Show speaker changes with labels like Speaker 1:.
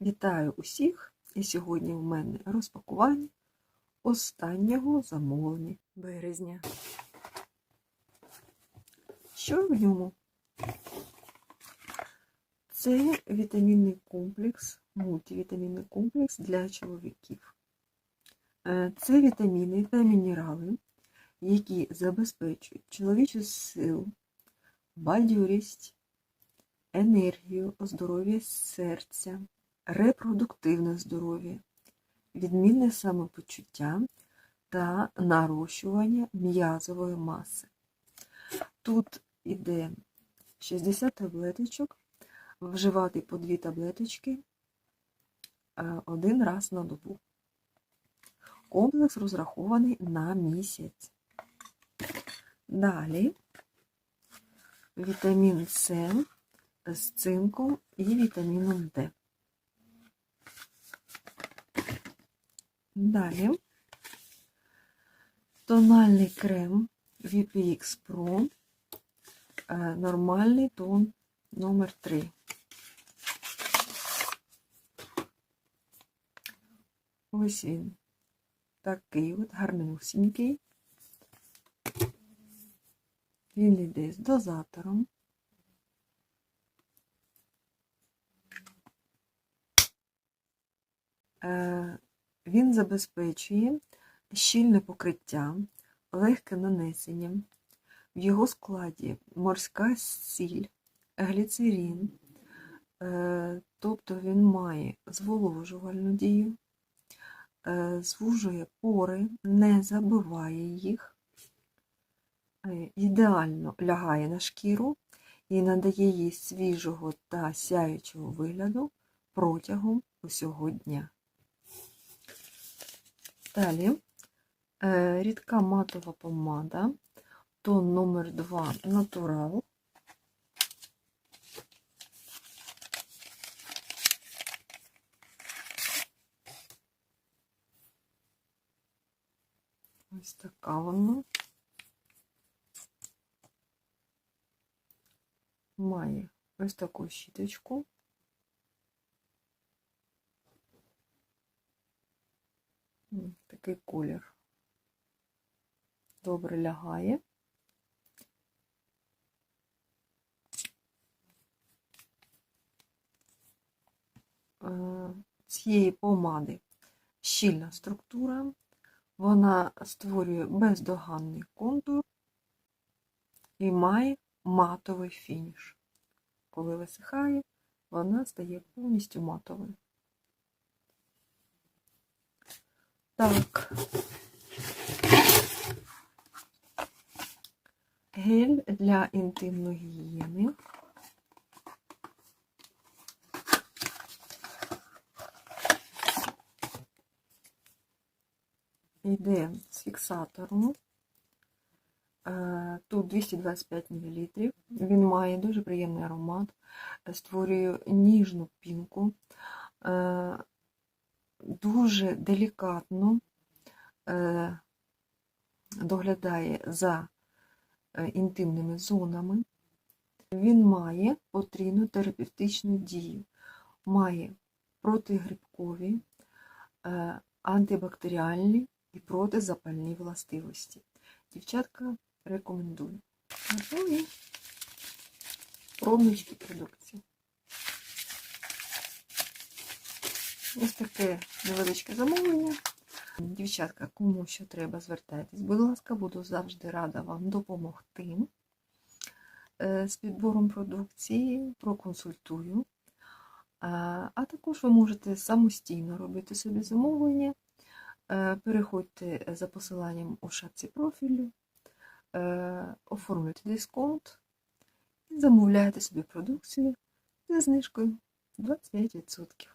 Speaker 1: Вітаю усіх! І сьогодні в мене розпакування останнього замовлення березня. Що в ньому? Це вітамінний комплекс, мультивітамінний комплекс для чоловіків. Е, Це вітаміни та мінерали, які забезпечують чоловічу силу, бадьорість, енергію, здоров'я серця, репродуктивне здоров'я, відмінне самопочуття та нарощування м'язової маси. Тут іде 60 таблеточок, вживати по 2 таблеточки е, один раз на добу. Комплекс розрахований на місяць. Далі вітамін С з цинком і вітаміном Д. Далі тональний крем VPX Pro, е, нормальний тон номер 3. Ось він. Такий от гарнюсінький. Він йде з дозатором. Він забезпечує щільне покриття, легке нанесення. В його складі морська сіль, гліцерин, е, тобто він має зволожувальну дію, е, звужує пори, не забиває їх, е, ідеально лягає на шкіру і надає їй свіжого та сяючого вигляду протягом усього дня. Далі е, рідка матова помада, тон номер 2 натурал. Ось така вона. Має ось таку щіточку. Такий колір. Добре лягає. Е, Цієї помади щільна структура, вона створює бездоганний контур і має матовий фініш. Коли висихає, вона стає повністю матовою. Так. Гель для інтимної гігієни. Йде з фіксатором. Е, Тут 225 мл. Він має дуже приємний аромат, створює ніжну пінку, е, дуже делікатно е, доглядає за інтимними зонами. Він має потрійну терапевтичну дію, має протигрибкові, антибактеріальні і протизапальні властивості. Дівчатка рекомендую. Готові пробнички продукції. Ось таке невеличке замовлення. Дівчатка, кому що треба, звертайтесь. Будь ласка, буду завжди рада вам допомогти з підбором продукції, проконсультую. А також ви можете самостійно робити собі замовлення. Переходьте за посиланням у шапці профілю, оформлюйте дисконт і замовляйте собі продукцію зі знижкою 25%.